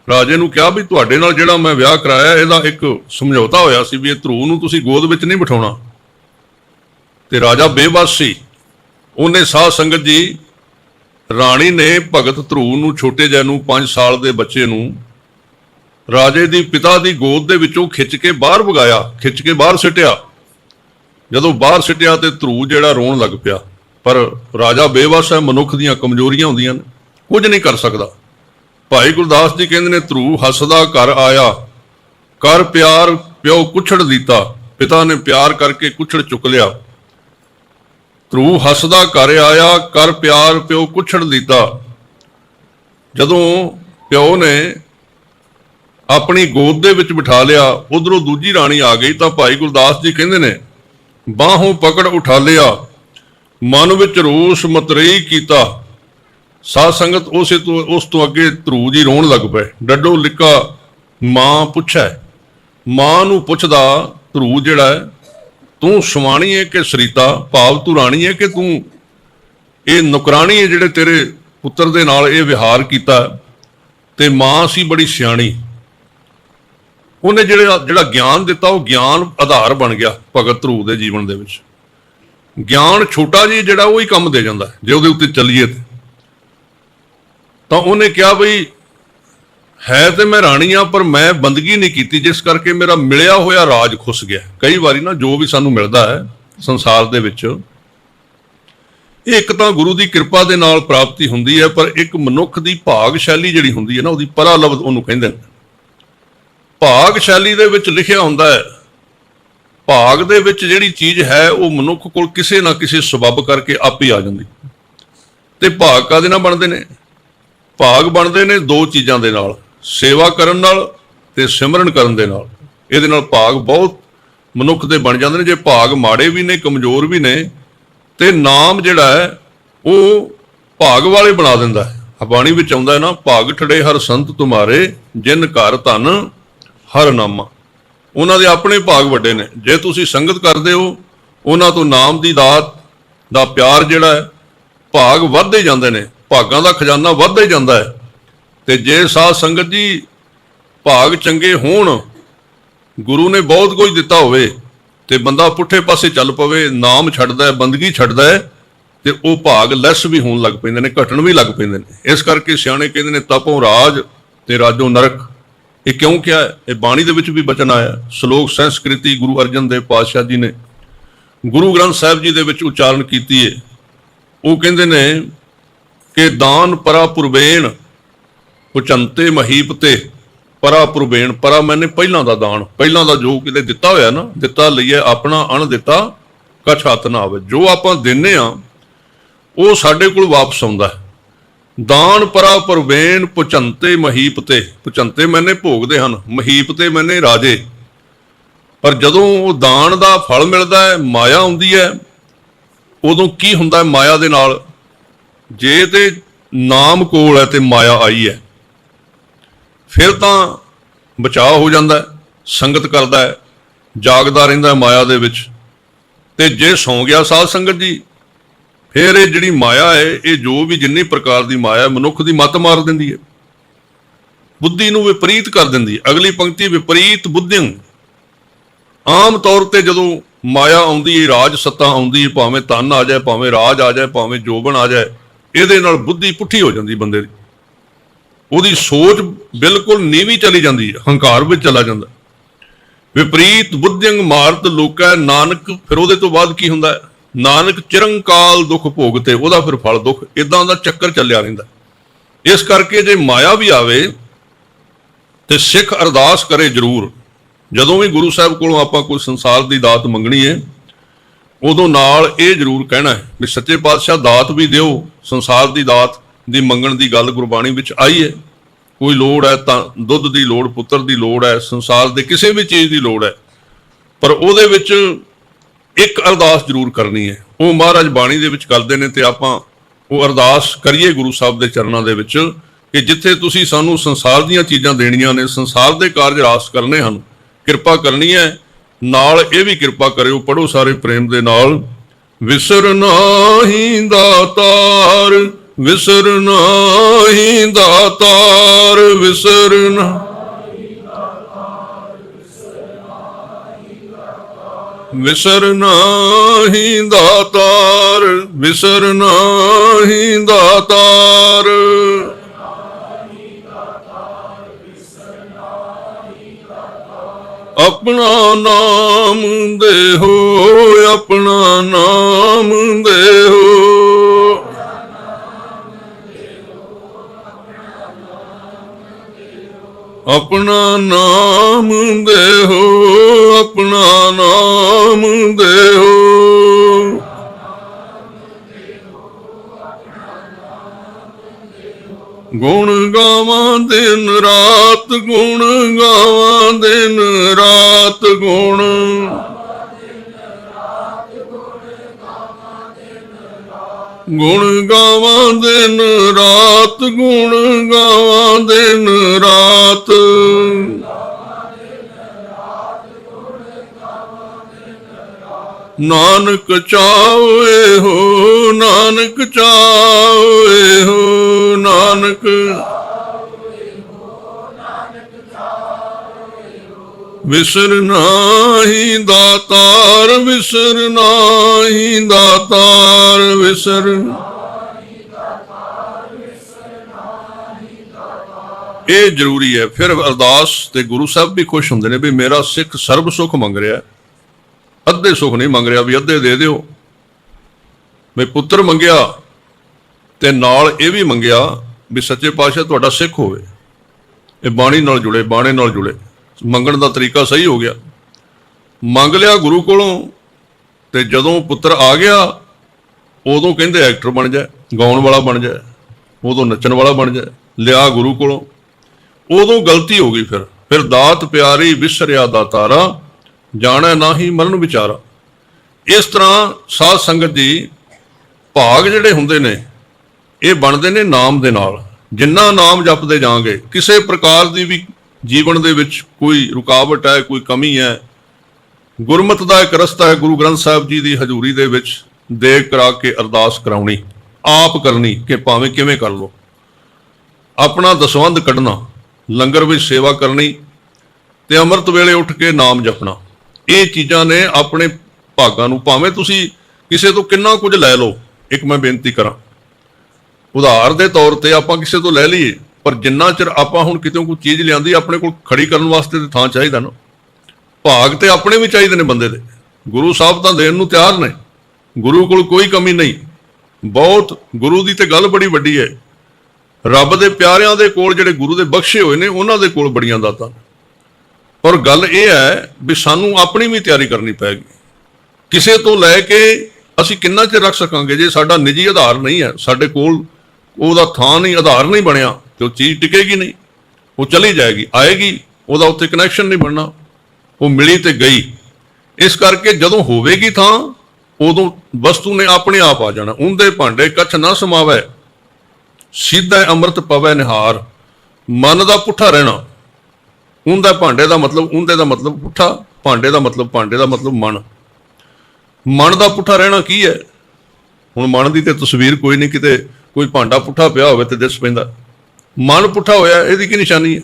ਰਾਜੇ ਨੂੰ ਕਿਹਾ ਵੀ ਤੁਹਾਡੇ ਨਾਲ ਜਿਹੜਾ ਮੈਂ ਵਿਆਹ ਕਰਾਇਆ, ਇਹਦਾ ਇੱਕ ਸਮਝੌਤਾ ਹੋਇਆ ਸੀ ਵੀ ਇਹ ਧਰੂ ਨੂੰ ਤੁਸੀਂ ਗੋਦ ਵਿੱਚ ਨਹੀਂ ਬਿਠਾਉਣਾ। ਤੇ ਰਾਜਾ ਬੇਬਸ ਸੀ ਉਹਨੇ ਸਾਧ ਸੰਗਤ ਜੀ, ਰਾਣੀ ਨੇ ਭਗਤ ਧਰੂ ਨੂੰ, ਛੋਟੇ ਜਿਹੇ ਨੂੰ 5 ਸਾਲ ਦੇ ਬੱਚੇ ਨੂੰ, ਰਾਜੇ ਦੀ ਪਿਤਾ ਦੀ ਗੋਦ ਦੇ ਵਿੱਚੋਂ ਖਿੱਚ ਕੇ ਬਾਹਰ ਵਗਾਇਆ, ਖਿੱਚ ਕੇ ਬਾਹਰ ਸਿੱਟਿਆ। ਜਦੋਂ ਬਾਹਰ ਸਿੱਟਿਆ ਤੇ ਧਰੂ ਜਿਹੜਾ ਰੋਣ ਲੱਗ ਪਿਆ। ਪਰ ਰਾਜਾ ਬੇਵਸ ਹੈ, ਮਨੁੱਖ ਦੀਆਂ ਕਮਜ਼ੋਰੀਆਂ ਹੁੰਦੀਆਂ ਨੇ, ਕੁਝ ਨਹੀਂ ਕਰ ਸਕਦਾ। ਭਾਈ ਗੁਰਦਾਸ ਜੀ ਕਹਿੰਦੇ ਨੇ, ਧਰੂ ਹੱਸਦਾ ਘਰ ਆਇਆ ਕਰ ਪਿਆਰ ਪਿਓ ਕੁਛੜ ਦਿੱਤਾ, ਪਿਤਾ ਨੇ ਪਿਆਰ ਕਰਕੇ ਕੁਛੜ ਚੁੱਕ ਲਿਆ। ਧਰੂ ਹੱਸਦਾ ਘਰ ਆਇਆ ਕਰ ਪਿਆਰ ਪਿਓ ਕੁਛੜ ਦਿੱਤਾ। ਜਦੋਂ ਪਿਓ ਨੇ ਆਪਣੀ ਗੋਦ ਦੇ ਵਿੱਚ ਬਿਠਾ ਲਿਆ, ਉਧਰੋਂ ਦੂਜੀ ਰਾਣੀ ਆ ਗਈ, ਤਾਂ ਭਾਈ ਗੁਰਦਾਸ ਜੀ ਕਹਿੰਦੇ ਨੇ, ਬਾਹੋਂ ਪਕੜ ਉਠਾ ਲਿਆ, ਮਨ ਵਿੱਚ ਰੋਸ ਮਤਰੇਈ ਕੀਤਾ ਸਾਧ ਸੰਗਤ ਉਸੇ ਤੋਂ, ਉਸ ਤੋਂ ਅੱਗੇ ਧਰੂ ਜੀ ਰੋਣ ਲੱਗ ਪਏ। ਡੱਡੋ ਲਿੱਕਾ ਮਾਂ ਪੁੱਛੈ, ਮਾਂ ਨੂੰ ਪੁੱਛਦਾ, ਧਰੂ ਜਿਹੜਾ ਹੈ, ਤੂੰ ਸਵਾਣੀ ਹੈ ਕਿ ਸਰੀਤਾ? ਭਾਵ ਤੂੰ ਰਾਣੀ ਹੈ ਕਿ ਤੂੰ? ਇਹ ਨੁਕਰਾਣੀ ਹੈ ਜਿਹੜੇ ਤੇਰੇ ਪੁੱਤਰ ਦੇ ਨਾਲ ਇਹ ਵਿਹਾਰ ਕੀਤਾ ਤੇ ਮਾਂ ਸੀ ਬੜੀ ਸਿਆਣੀ। ਉਹਨੇ ਜਿਹੜਾ ਜਿਹੜਾ ਗਿਆਨ ਦਿੱਤਾ, ਉਹ ਗਿਆਨ ਆਧਾਰ ਬਣ ਗਿਆ ਭਗਤ ਧਰੂ ਦੇ ਜੀਵਨ ਦੇ ਵਿੱਚ। ਗਿਆਨ ਛੋਟਾ ਜੀ ਜਿਹੜਾ, ਉਹ ਹੀ ਕੰਮ ਦੇ ਜਾਂਦਾ ਜੇ ਉਹਦੇ ਉੱਤੇ ਚੱਲੀਏ ਤੇ। ਤਾਂ ਉਹਨੇ ਕਿਹਾ ਬਈ, ਹੈ ਤੇ ਮੈਂ ਰਾਣੀ ਆ, ਪਰ ਮੈਂ ਬੰਦਗੀ ਨਹੀਂ ਕੀਤੀ, ਜਿਸ ਕਰਕੇ ਮੇਰਾ ਮਿਲਿਆ ਹੋਇਆ ਰਾਜ ਖੁੱਸ ਗਿਆ। ਕਈ ਵਾਰੀ ਨਾ ਜੋ ਵੀ ਸਾਨੂੰ ਮਿਲਦਾ ਹੈ, ਸੰਸਾਰ ਦੇ ਵਿੱਚ ਇਹ ਇੱਕ ਤਾਂ ਗੁਰੂ ਦੀ ਕਿਰਪਾ ਦੇ ਨਾਲ ਪ੍ਰਾਪਤੀ ਹੁੰਦੀ ਹੈ, ਪਰ ਇੱਕ ਮਨੁੱਖ ਦੀ ਭਾਗਸ਼ਾਲੀ ਜਿਹੜੀ ਹੁੰਦੀ ਹੈ ਨਾ, ਉਹਦੀ ਪਰਾਲਬਧ ਉਹਨੂੰ ਕਹਿੰਦੇ ਨੇ। ਭਾਗਸ਼ਾਲੀ ਦੇ ਵਿੱਚ ਲਿਖਿਆ ਹੁੰਦਾ ਹੈ, ਭਾਗ ਦੇ ਵਿੱਚ ਜਿਹੜੀ ਚੀਜ਼ ਹੈ, ਉਹ ਮਨੁੱਖ ਕੋਲ ਕਿਸੇ ਨਾ ਕਿਸੇ ਸਬਬ ਕਰਕੇ ਆਪ ਹੀ ਆ ਜਾਂਦੀ। ਤੇ ਭਾਗ ਕਾਦੇ ਨਾਲ ਬਣਦੇ ਨੇ? ਭਾਗ ਬਣਦੇ ਨੇ ਦੋ ਚੀਜ਼ਾਂ ਦੇ ਨਾਲ, ਸੇਵਾ ਕਰਨ ਨਾਲ ਤੇ ਸਿਮਰਨ ਕਰਨ ਦੇ ਨਾਲ। ਇਹਦੇ ਨਾਲ ਭਾਗ ਬਹੁਤ ਮਨੁੱਖ ਦੇ ਬਣ ਜਾਂਦੇ ਨੇ, ਜੇ ਭਾਗ ਮਾੜੇ ਵੀ ਨੇ, ਕਮਜ਼ੋਰ ਵੀ ਨੇ, ਤੇ ਨਾਮ ਜਿਹੜਾ ਹੈ, ਉਹ ਭਾਗ ਵਾਲੇ ਬਣਾ ਦਿੰਦਾ ਹੈ। ਬਾਣੀ ਵਿੱਚ ਆਉਂਦਾ ਹੈ ਨਾ, ਭਾਗ ਠੜੇ ਹਰ ਸੰਤ ਤੁਮਾਰੇ, ਜਿਨ ਘਰ ਧਨ ਹਰ ਨਾਮਾ। ਉਹਨਾਂ ਦੇ ਆਪਣੇ ਭਾਗ ਵੱਡੇ ਨੇ। ਜੇ ਤੁਸੀਂ ਸੰਗਤ ਕਰਦੇ ਹੋ, ਉਹਨਾਂ ਤੋਂ ਨਾਮ ਦੀ ਦਾਤ ਦਾ ਪਿਆਰ ਜਿਹੜਾ ਹੈ, ਭਾਗ ਵੱਧਦੇ ਜਾਂਦੇ ਨੇ। ਭਾਗਾਂ ਦਾ ਖਜ਼ਾਨਾ ਵੱਧਦਾ ਹੀ ਜਾਂਦਾ ਹੈ। ਤੇ ਜੇ ਸਾਧ ਸੰਗਤ ਜੀ ਭਾਗ ਚੰਗੇ ਹੋਣ, ਗੁਰੂ ਨੇ ਬਹੁਤ ਕੁਝ ਦਿੱਤਾ ਹੋਵੇ, ਤੇ ਬੰਦਾ ਪੁੱਠੇ ਪਾਸੇ ਚੱਲ ਪਵੇ, ਨਾਮ ਛੱਡਦਾ ਹੈ, ਬੰਦਗੀ ਛੱਡਦਾ ਹੈ, ਤੇ ਉਹ ਭਾਗ ਲੈਸ ਵੀ ਹੋਣ ਲੱਗ ਪੈਂਦੇ ਨੇ, ਘਟਣ ਵੀ ਲੱਗ ਪੈਂਦੇ ਨੇ। ਇਸ ਕਰਕੇ ਸਿਆਣੇ ਕਹਿੰਦੇ ਨੇ, ਤਪੋਂ ਰਾਜ ਤੇ ਰਾਜੋ ਨਰਕ। ਇਹ ਕਿਉਂ ਕਿਹਾ? ਇਹ ਬਾਣੀ ਦੇ ਵਿੱਚ ਵੀ ਬਚਨ ਆਇਆ। ਸ਼ਲੋਕ ਸੰਸਕ੍ਰਿਤੀ ਗੁਰੂ ਅਰਜਨ ਦੇਵ ਪਾਤਸ਼ਾਹ ਜੀ ਨੇ ਗੁਰੂ ਗ੍ਰੰਥ ਸਾਹਿਬ ਜੀ ਦੇ ਵਿੱਚ ਉਚਾਰਨ ਕੀਤੀ ਹੈ ਉਹ ਕਹਿੰਦੇ ਨੇ ਕਿ ਦਾਨ ਪਰਾ ਪੁਰਬੇਨ ਉਚੰਤੇ ਮਹੀਪ ਤੇ ਪਰਾ ਪੁਰਬੇਨ, ਪਰਾ ਮੈਨੇ ਪਹਿਲਾਂ ਦਾ ਦਾਨ, ਪਹਿਲਾਂ ਦਾ ਜੋ ਕਿਤੇ ਦਿੱਤਾ ਹੋਇਆ ਨਾ, ਦਿੱਤਾ ਲਈਏ ਆਪਣਾ ਅਣ ਦਿੱਤਾ, ਕਛ ਹੱਥ ਨਾ ਆਵੇ। ਜੋ ਆਪਾਂ ਦਿੰਨੇ ਆ, ਉਹ ਸਾਡੇ ਕੋਲ ਵਾਪਸ ਆਉਂਦਾ ਦਾਨ ਪਰਾ ਪੁਰਬੇਨ, ਪੁਚੰਤੇ ਮਹੀਪ ਤੇ, ਪੁਚੰਤੇ ਮੈਨੇ ਭੋਗਦੇ ਹਨ, ਮਹੀਪ ਤੇ ਮੈਨੇ ਰਾਜੇ। ਪਰ ਜਦੋਂ ਉਹ ਦਾਨ ਦਾ ਫਲ ਮਿਲਦਾ ਹੈ, ਮਾਇਆ ਆਉਂਦੀ ਹੈ, ਉਦੋਂ ਕੀ ਹੁੰਦਾ ਹੈ ਮਾਇਆ ਦੇ ਨਾਲ? ਜੇ ਤੇ ਨਾਮ ਕੋਲ ਹੈ ਤੇ ਮਾਇਆ ਆਈ ਹੈ, ਫਿਰ ਤਾਂ ਬਚਾਅ ਹੋ ਜਾਂਦਾ ਸੰਗਤ ਕਰਦਾ ਹੈ, ਜਾਗਦਾ ਰਹਿੰਦਾ ਮਾਇਆ ਦੇ ਵਿੱਚ। ਤੇ ਜੇ ਸੌਂ ਗਿਆ ਸਾਧ ਸੰਗਤ ਜੀ, ਫਿਰ ਇਹ ਜਿਹੜੀ ਮਾਇਆ ਹੈ, ਇਹ ਜੋ ਵੀ ਜਿੰਨੀ ਪ੍ਰਕਾਰ ਦੀ ਮਾਇਆ ਮਨੁੱਖ ਦੀ ਮੱਤ ਮਾਰ ਦਿੰਦੀ ਹੈ। ਬੁੱਧੀ ਨੂੰ ਵਿਪਰੀਤ ਕਰ ਦਿੰਦੀ ਹੈ। ਅਗਲੀ ਪੰਕਤੀ ਵਿਪਰੀਤ ਬੁੱਧਿੰ ਆਮ ਤੌਰ ਤੇ ਜਦੋਂ ਮਾਇਆ ਆਉਂਦੀ ਹੈ, ਰਾਜ ਸੱਤਾ ਆਉਂਦੀ ਹੈ, ਭਾਵੇਂ ਧਨ ਆ ਜਾਏ, ਭਾਵੇਂ ਰਾਜ ਆ ਜਾਏ, ਭਾਵੇਂ ਜੋਬਨ ਆ ਜਾਏ ਇਹਦੇ ਨਾਲ ਬੁੱਧੀ ਪੁੱਠੀ ਹੋ ਜਾਂਦੀ ਬੰਦੇ ਦੀ। ਉਹਦੀ ਸੋਚ ਬਿਲਕੁਲ ਨੀਵੀਂ ਚਲੀ ਜਾਂਦੀ ਹੈ ਹੰਕਾਰ ਵਿੱਚ ਚਲਾ ਜਾਂਦਾ। ਵਿਪਰੀਤ ਬੁੱਧਿੰਗ ਮਾਰਤ ਲੋਕੈ ਨਾਨਕ, ਫਿਰ ਉਹਦੇ ਤੋਂ ਬਾਅਦ ਕੀ ਹੁੰਦਾ? ਹੈ ਨਾਨਕ ਚਿਰੰਕਾਲ ਦੁੱਖ ਭੋਗਤੇ, ਉਹਦਾ ਫਿਰ ਫਲ ਦੁੱਖ ਇਦਾਂ ਦਾ ਚੱਕਰ ਚੱਲਿਆ ਰਹਿੰਦਾ। ਇਸ ਕਰਕੇ ਜੇ ਮਾਇਆ ਵੀ ਆਵੇ, ਤੇ ਸਿੱਖ ਅਰਦਾਸ ਕਰੇ ਜ਼ਰੂਰ। ਜਦੋਂ ਵੀ ਗੁਰੂ ਸਾਹਿਬ ਕੋਲੋਂ ਆਪਾਂ ਕੋਈ ਸੰਸਾਰ ਦੀ ਦਾਤ ਮੰਗਣੀ ਹੈ ਉਦੋਂ ਨਾਲ ਇਹ ਜ਼ਰੂਰ ਕਹਿਣਾ ਹੈ ਵੀ ਸੱਚੇ ਪਾਤਸ਼ਾਹ ਦਾਤ ਵੀ ਦਿਓ, ਸੰਸਾਰ ਦੀ ਦਾਤ ਦੀ ਮੰਗਣ ਦੀ ਗੱਲ ਗੁਰਬਾਣੀ ਵਿੱਚ ਆਈ ਹੈ। ਕੋਈ ਲੋੜ ਹੈ ਤਾਂ ਦੁੱਧ ਦੀ ਲੋੜ, ਪੁੱਤਰ ਦੀ ਲੋੜ ਹੈ, ਸੰਸਾਰ ਦੇ ਕਿਸੇ ਵੀ ਚੀਜ਼ ਦੀ ਲੋੜ ਹੈ। ਪਰ ਉਹਦੇ ਵਿੱਚ ਇੱਕ ਅਰਦਾਸ ਜ਼ਰੂਰ ਕਰਨੀ ਹੈ। ਉਹ ਮਹਾਰਾਜ ਬਾਣੀ ਦੇ ਵਿੱਚ ਕਰਦੇ ਨੇ ਤੇ ਆਪਾਂ ਉਹ ਅਰਦਾਸ ਕਰੀਏ ਗੁਰੂ ਸਾਹਿਬ ਦੇ ਚਰਨਾਂ ਦੇ ਵਿੱਚ ਕਿ ਜਿੱਥੇ ਤੁਸੀਂ ਸਾਨੂੰ ਸੰਸਾਰ ਦੀਆਂ ਚੀਜ਼ਾਂ ਦੇਣੀਆਂ ਨੇ, ਸੰਸਾਰ ਦੇ ਕਾਰਜ ਰਾਸ ਕਰਨੇ ਹਨ, ਕਿਰਪਾ ਕਰਨੀ ਹੈ ਨਾਲ ਇਹ ਵੀ ਕਿਰਪਾ ਕਰਿਓ ਪੜੋ ਸਾਰੇ ਪ੍ਰੇਮ ਦੇ ਨਾਲ। ਵਿਸਰ ਨਾਹੀ ਦਾਤਾਰ, ਵਿਸਰ ਨਾਹੀ ਦਾਤਾਰ, ਵਿਸਰ ਨਾ ਵਿਸਰ ਨਾਹੀ ਦਾਤਾਰ, ਵਿਸਰ ਨਾਹੀ ਦਾਤਾਰ। ਆਪਣਾ ਨਾਮ ਦੇਹੋ ਆਪਣਾ ਨਾਮ ਦੇਹੋ ਆਪਣਾ ਨਾਮ ਦੇਹੋ ਆਪਣਾ ਨਾਮ ਦੇਹੋ ਗੁਣ ਗਾਵਾਂ ਦਿਨ ਰਾਤ ਗੁਣ, ਗਾਵਾਂ ਦਿਨ ਰਾਤ ਗੁਣ। ਗੁਣ, ਗਾਵਾਂ ਦਿਨ ਰਾਤ ਗੁਣ, ਗਾਵਾਂ ਦਿਨ ਰਾਤ। ਨਾਨਕ ਚਾਵੇ ਹੋ, ਨਾਨਕ ਚਾਵੇ ਹੋ, ਨਾਨਕ ਵਿਸਰ ਨਾਹੀ ਦਾਤਾਰ, ਵਿਸਰ ਨਾਹੀ ਦਾਤਾਰ, ਵਿਸਰ ਇਹ ਜ਼ਰੂਰੀ ਹੈ। ਫਿਰ ਅਰਦਾਸ ਤੇ ਗੁਰੂ ਸਾਹਿਬ ਵੀ ਖੁਸ਼ ਹੁੰਦੇ ਨੇ ਵੀ ਮੇਰਾ ਸਿੱਖ ਸਰਬ ਸੁਖ ਮੰਗ ਰਿਹਾ ਅੱਧੇ ਸੁਖ ਨਹੀਂ ਮੰਗ ਰਿਹਾ ਵੀ ਅੱਧੇ ਦੇ ਦਿਓ। ਮੈਂ ਪੁੱਤਰ ਮੰਗਿਆ ਤੇ ਨਾਲ ਇਹ ਵੀ ਮੰਗਿਆ ਵੀ ਸੱਚੇ ਪਾਤਸ਼ਾਹ ਤੁਹਾਡਾ ਸਿੱਖ ਹੋਵੇ। ਇਹ ਬਾਣੀ ਨਾਲ ਜੁੜੇ, ਬਾਣੇ ਨਾਲ ਜੁੜੇ। ਮੰਗਣ ਦਾ ਤਰੀਕਾ ਸਹੀ ਹੋ ਗਿਆ। ਮੰਗ ਲਿਆ ਗੁਰੂ ਕੋਲੋਂ ਤੇ ਜਦੋਂ ਪੁੱਤਰ ਆ ਗਿਆ, ਉਦੋਂ ਕਹਿੰਦੇ ਐਕਟਰ ਬਣ ਜਾ, ਗਾਉਣ ਵਾਲਾ ਬਣ ਜਾ, ਉਦੋਂ ਨੱਚਣ ਵਾਲਾ ਬਣ ਜਾ, ਲਿਆ ਗੁਰੂ ਕੋਲੋਂ। ਉਦੋਂ ਗਲਤੀ ਹੋ ਗਈ ਫਿਰ। ਫਿਰ ਦਾਤ ਪਿਆਰੀ ਵਿਸਰਿਆ ਦਾਤਾਰਾ ਜਾਣੈ ਨਾਹੀ ਮਰਨ ਵਿਚਾਰਾ। ਇਸ ਤਰ੍ਹਾਂ ਸਾਧ ਸੰਗਤ ਦੀ ਭਾਗ ਜਿਹੜੇ ਹੁੰਦੇ ਨੇ, ਇਹ ਬਣਦੇ ਨੇ ਨਾਮ ਦੇ ਨਾਲ। ਜਿੰਨਾ ਨਾਮ ਜਪਦੇ ਜਾਓਗੇ ਕਿਸੇ ਪ੍ਰਕਾਰ ਦੀ ਵੀ ਜੀਵਨ ਦੇ ਵਿੱਚ ਕੋਈ ਰੁਕਾਵਟ ਹੈ, ਕੋਈ ਕਮੀ ਹੈ, ਗੁਰਮਤ ਦਾ ਇੱਕ ਰਸਤਾ ਹੈ ਗੁਰੂ ਗ੍ਰੰਥ ਸਾਹਿਬ ਜੀ ਦੀ ਹਜ਼ੂਰੀ ਦੇ ਵਿੱਚ ਦੇਖ ਕਰਾ ਕੇ ਅਰਦਾਸ ਕਰਾਉਣੀ, ਆਪ ਕਰਨੀ ਕਿ ਭਾਵੇਂ ਕਿਵੇਂ ਕਰ ਲੋ ਆਪਣਾ ਦਸਵੰਧ ਕੱਢਣਾ, ਲੰਗਰ ਵਿੱਚ ਸੇਵਾ ਕਰਨੀ ਤੇ ਅੰਮ੍ਰਿਤ ਵੇਲੇ ਉੱਠ ਕੇ ਨਾਮ ਜਪਣਾ। ਇਹ ਚੀਜ਼ਾਂ ਨੇ ਆਪਣੇ ਭਾਗਾਂ ਨੂੰ, ਭਾਵੇਂ ਤੁਸੀਂ ਕਿਸੇ ਤੋਂ ਕਿੰਨਾ ਕੁਝ ਲੈ ਲਓ, ਇੱਕ ਮੈਂ ਬੇਨਤੀ ਕਰਾਂ। ਉਧਾਰ ਦੇ ਤੌਰ ਤੇ ਆਪਾਂ ਕਿਸੇ ਤੋਂ ਲੈ ਲਈਏ ਪਰ ਜਿੰਨਾ ਚਿਰ ਆਪਾਂ ਹੁਣ ਕਿਤੇ ਕੋਈ ਚੀਜ਼ ਲਿਆਂਦੀ, ਆਪਣੇ ਕੋਲ ਖੜੀ ਕਰਨ ਵਾਸਤੇ ਤੇ ਥਾਂ ਚਾਹੀਦਾ ਨਾ। ਭਾਗ ਤੇ ਆਪਣੇ ਵੀ ਚਾਹੀਦੇ ਨੇ ਬੰਦੇ ਦੇ। ਗੁਰੂ ਸਾਹਿਬ ਤਾਂ ਦੇਣ ਨੂੰ ਤਿਆਰ ਨੇ। ਗੁਰੂ ਕੋਲ ਕੋਈ ਕਮੀ ਨਹੀਂ। ਬਹੁਤ ਗੁਰੂ ਦੀ ਤੇ ਗੱਲ ਬੜੀ ਵੱਡੀ ਹੈ। ਰੱਬ ਦੇ ਪਿਆਰਿਆਂ ਦੇ ਕੋਲ ਜਿਹੜੇ ਗੁਰੂ ਦੇ ਬਖਸ਼ੇ ਹੋਏ ਨੇ, ਉਹਨਾਂ ਦੇ ਕੋਲ ਬੜੀਆਂ ਦਾਤਾਂ ਔਰ ਗੱਲ ਇਹ ਹੈ ਵੀ ਸਾਨੂੰ ਆਪਣੀ ਵੀ ਤਿਆਰੀ ਕਰਨੀ ਪੈਗੀ ਕਿਸੇ ਤੋਂ ਲੈ ਕੇ ਅਸੀਂ ਕਿੰਨਾ ਚਿਰ ਰੱਖ ਸਕਾਂਗੇ? ਜੇ ਸਾਡਾ ਨਿੱਜੀ ਆਧਾਰ ਨਹੀਂ ਹੈ, ਸਾਡੇ ਕੋਲ ਉਹਦਾ ਥਾਂ ਨਹੀਂ, ਆਧਾਰ ਨਹੀਂ ਬਣਿਆ ਤੇ ਉਹ ਚੀਜ਼ ਟਿਕੇਗੀ ਨਹੀਂ। ਉਹ ਚਲੀ ਜਾਏਗੀ, ਆਏਗੀ, ਉਹਦਾ ਉੱਥੇ ਕਨੈਕਸ਼ਨ ਨਹੀਂ ਬਣਨਾ। ਉਹ ਮਿਲੀ ਤੇ ਗਈ। ਇਸ ਕਰਕੇ ਜਦੋਂ ਹੋਵੇਗੀ ਥਾਂ, ਉਦੋਂ ਵਸਤੂ ਨੇ ਆਪਣੇ ਆਪ ਆ ਜਾਣਾ। ਉਹਦੇ ਭਾਂਡੇ ਕੱਛ ਨਾ ਸਮਾਵੈ। ਸਿੱਧਾ ਅੰਮ੍ਰਿਤ ਪਵੇ ਨਿਹਾਰ। ਮਨ ਦਾ ਪੁੱਠਾ ਰਹਿਣਾ। ਉਹਦਾ ਭਾਂਡੇ ਦਾ ਮਤਲਬ, ਉਹਦੇ ਦਾ ਮਤਲਬ ਪੁੱਠਾ, ਭਾਂਡੇ ਦਾ ਮਤਲਬ, ਭਾਂਡੇ ਦਾ ਮਤਲਬ ਮਨ। ਮਨ ਦਾ ਪੁੱਠਾ ਰਹਿਣਾ ਕੀ ਹੈ? ਹੁਣ ਮਨ ਦੀ ਤੇ ਤਸਵੀਰ ਕੋਈ ਨਹੀਂ, ਕਿਤੇ ਕੋਈ ਭਾਂਡਾ ਪੁੱਠਾ ਪਿਆ ਹੋਵੇ ਤੇ ਦਿਸ ਪੈਂਦਾ। ਮਨ ਪੁੱਠਾ ਹੋਇਆ, ਇਹਦੀ ਕੀ ਨਿਸ਼ਾਨੀ ਹੈ?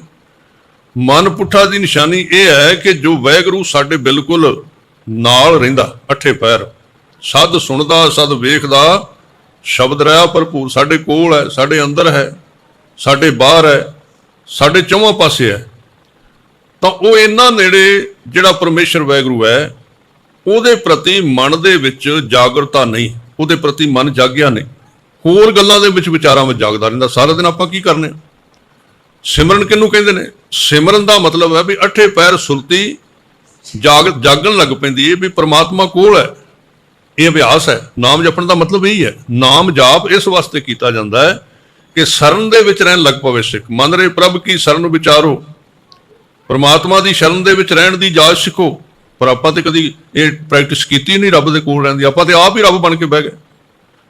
ਮਨ ਪੁੱਠਾ ਦੀ ਨਿਸ਼ਾਨੀ ਇਹ ਹੈ ਕਿ ਜੋ ਵੈਗਰੂ ਸਾਡੇ ਬਿਲਕੁਲ ਨਾਲ ਰਹਿੰਦਾ, ਅੱਠੇ ਪੈਰ। ਸਦ ਸੁਣਦਾ, ਸਦ ਵੇਖਦਾ, ਸ਼ਬਦ ਰਹਾ ਭਰਪੂਰ, ਸਾਡੇ ਕੋਲ ਹੈ, ਸਾਡੇ ਅੰਦਰ ਹੈ, ਸਾਡੇ ਬਾਹਰ ਹੈ, ਸਾਡੇ ਚੌਵਾਂ ਪਾਸੇ ਹੈ। ਤਾਂ ਉਹ ਇੰਨਾ ਨੇੜੇ ਜਿਹੜਾ ਪਰਮੇਸ਼ਰ ਵੈਗਰੂ ਹੈ, ਉਹਦੇ ਪ੍ਰਤੀ ਮਨ ਦੇ ਵਿੱਚ ਜਾਗਰਤਾ ਨਹੀਂ, ਉਹਦੇ ਪ੍ਰਤੀ ਮਨ ਜਾਗਿਆ ਨਹੀਂ। ਹੋਰ ਗੱਲਾਂ ਦੇ ਵਿੱਚ ਵਿਚਾਰਾਂ ਵਿੱਚ ਜਾਗਦਾ ਰਹਿੰਦਾ। ਸਾਰਾ ਦਿਨ ਆਪਾਂ ਕੀ ਕਰਨੇ ਆ? ਸਿਮਰਨ ਕਿਹਨੂੰ ਕਹਿੰਦੇ ਨੇ? ਸਿਮਰਨ ਦਾ ਮਤਲਬ ਹੈ ਵੀ ਅੱਠੇ ਪੈਰ ਸੁਰਤੀ ਜਾਗ, ਜਾਗਣ ਲੱਗ ਪੈਂਦੀ ਹੈ ਵੀ ਪ੍ਰਮਾਤਮਾ ਕੋਲ ਹੈ। ਇਹ ਅਭਿਆਸ ਹੈ। ਨਾਮ ਜਪਣ ਦਾ ਮਤਲਬ ਇਹੀ ਹੈ। ਨਾਮ ਜਾਪ ਇਸ ਵਾਸਤੇ ਕੀਤਾ ਜਾਂਦਾ ਹੈ ਕਿ ਸ਼ਰਨ ਦੇ ਵਿੱਚ ਰਹਿਣ ਲੱਗ ਪਵੇ ਸਿੱਖ। ਮਨ ਰੇ ਪ੍ਰਭ ਕੀ ਸ਼ਰਨ ਵਿਚਾਰੋ? ਪਰਮਾਤਮਾ ਦੀ ਸ਼ਰਨ ਦੇ ਵਿੱਚ ਰਹਿਣ ਦੀ ਜਾਚ ਸਿੱਖੋ। ਪਰ ਆਪਾਂ ਤੇ ਕਦੀ ਇਹ ਪ੍ਰੈਕਟਿਸ ਕੀਤੀ ਨਹੀਂ ਰੱਬ ਦੇ ਕੋਲ ਰਹਿਣ ਦੀ। ਆਪਾਂ ਤੇ ਆਪ ਹੀ ਰੱਬ ਬਣ ਕੇ ਬਹਿ ਗਏ।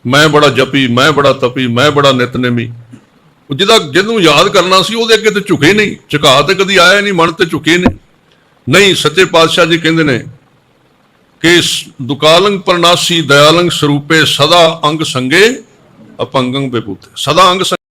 ਮੈਂ ਬੜਾ ਜਪੀ, ਮੈਂ ਬੜਾ ਤਪੀ, ਮੈਂ ਬੜਾ ਨਿਤਨੇਮੀ। ਉਹ ਜਿਹਦਾ ਜਿਹਨੂੰ ਯਾਦ ਕਰਨਾ ਸੀ, ਉਹਦੇ ਅੱਗੇ ਤੇ ਝੁਕੇ ਨਹੀਂ। ਝੁਕਾ ਤੇ ਕਦੀ ਆਇਆ ਨਹੀਂ, ਮਨ ਤੇ ਝੁਕੇ ਨਹੀਂ। ਨਹੀਂ, ਸੱਚੇ ਪਾਤਸ਼ਾਹ ਜੀ ਕਹਿੰਦੇ ਨੇ ਕਿ ਦੁਕਾਲੰਗ ਪ੍ਰਨਾਸੀ, ਦਇਆਲੰਗ ਸਰੂਪੇ ਸਦਾ ਅੰਗ ਸੰਗੇ, ਅਪੰਗੰ ਬੇਪੂਤੇ ਸਦਾ ਅੰਗ ਸੰਗ।